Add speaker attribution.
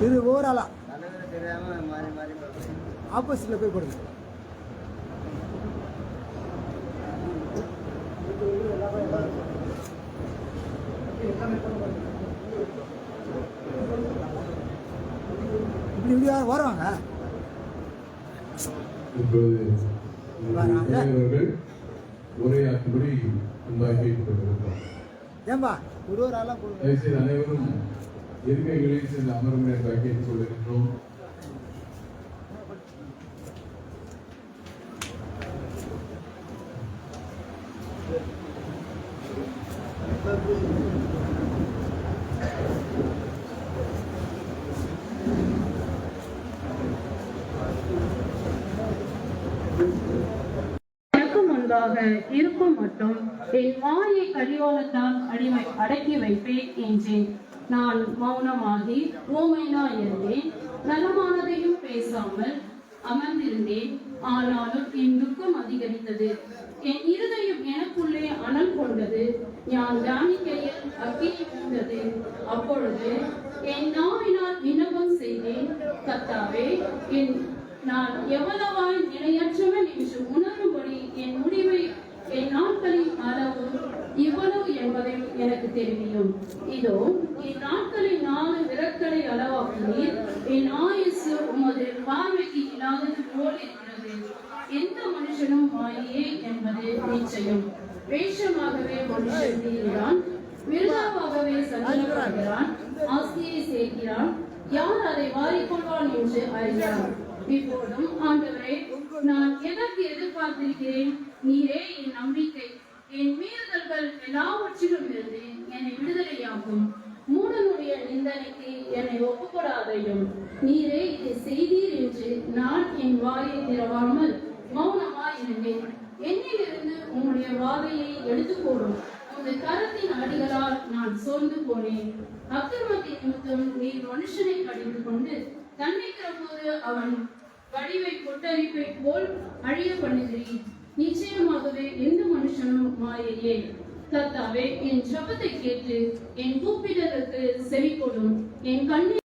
Speaker 1: இது ஓவராலா?
Speaker 2: மாறி மாறி
Speaker 1: ஆப்போசிட்ல போய் போடுங்க. இப்படி இப்படி வருவாங்க?
Speaker 3: இப்பொழுது தலைவர்கள் உரையாற்றும்படி அன்பாக கேட்டுக்கொண்டிருக்கிறோம். தயவுசெய்து அனைவரும் இருக்கைகளில் சென்று அமரும் என்பதை கேட்டுக்கொண்டிருக்கிறோம்.
Speaker 4: எனக்கு முன்பாக இருக்கும் மட்டும் என் வாயை கடிவாளத்தால் அடிமை அடக்கி வைப்பேன் என்றேன். நான் மௌனமாகி ஓமைனா இருந்தேன். நலமானதையும் பேசாமல் அமர்ந்திருந்தேன். ஆனாலும் என் துக்கம் அதிகரித்தது. என் இருதயம் எனக்குள்ளே அனல் கொண்டது. நான் தியானிக்கையில் அக்கினி மூண்டது அப்பொழுது என் நாவினால் விண்ணப்பம் செய்தேன். கத்தாவே என் நான் எவ்வளவாய் நிலையற்றவன் என்று உணரும்படி என் முடிவை என் நாட்களின் அளவு இவ்வளவு என்பதை எனக்கு தெரியும் இதோ என் நாட்களின் நாலு விரக்களை அளவாக்கினீர் என் ஆயுசு உமது பார்வைக்கு இல்லாதது போல் இருக்கிறது. எந்த மனுஷனும் வாயே என்பது நிச்சயம். வேஷமாகவே மனுஷன் தீர்கிறான் மிருகாவாகவே சஞ்சலப்படுகிறான் ஆஸ்தியை சேர்க்கிறான். யார் அதை வாரிக்கொள்வான் என்று அறியான் இப்போதும் ஆண்டவரே நான் எதற்கு எதிர்பார்த்திருக்கிறேன். நீரே என் நம்பிக்கை. என் மீறுதல்கள் எல்லாவற்றிலும் இருந்து என்னை விடுதலையாகும் மூடனுடைய நிந்தனைக்கு என்னை ஒப்புக்கொடாதையும். நீரே இதை செய்தீர் என்று நான் என் வாயை திறவாமல் மௌனமாய் இருந்தேன். என்னிலிருந்து உம்முடைய வாதையை எடுத்துக் போடும் உமது கரத்தின் அடிகளால் நான் சோர்ந்து போனேன். அக்கிரமத்தின் நிமித்தம் நீர் மனுஷனை கடிந்து கொண்டு தண்டிக்கிற போது அவன் வடிவை கொட்டரிப்பை போல் அழிய பண்ணுகிறீர் நிச்சயமாகவே எந்த மனுஷனும் மாயையே. தத்தாவே என் ஜபத்தை கேட்டு என் கூப்பிடலுக்கு செவி கொடும். என் கண்ணீர்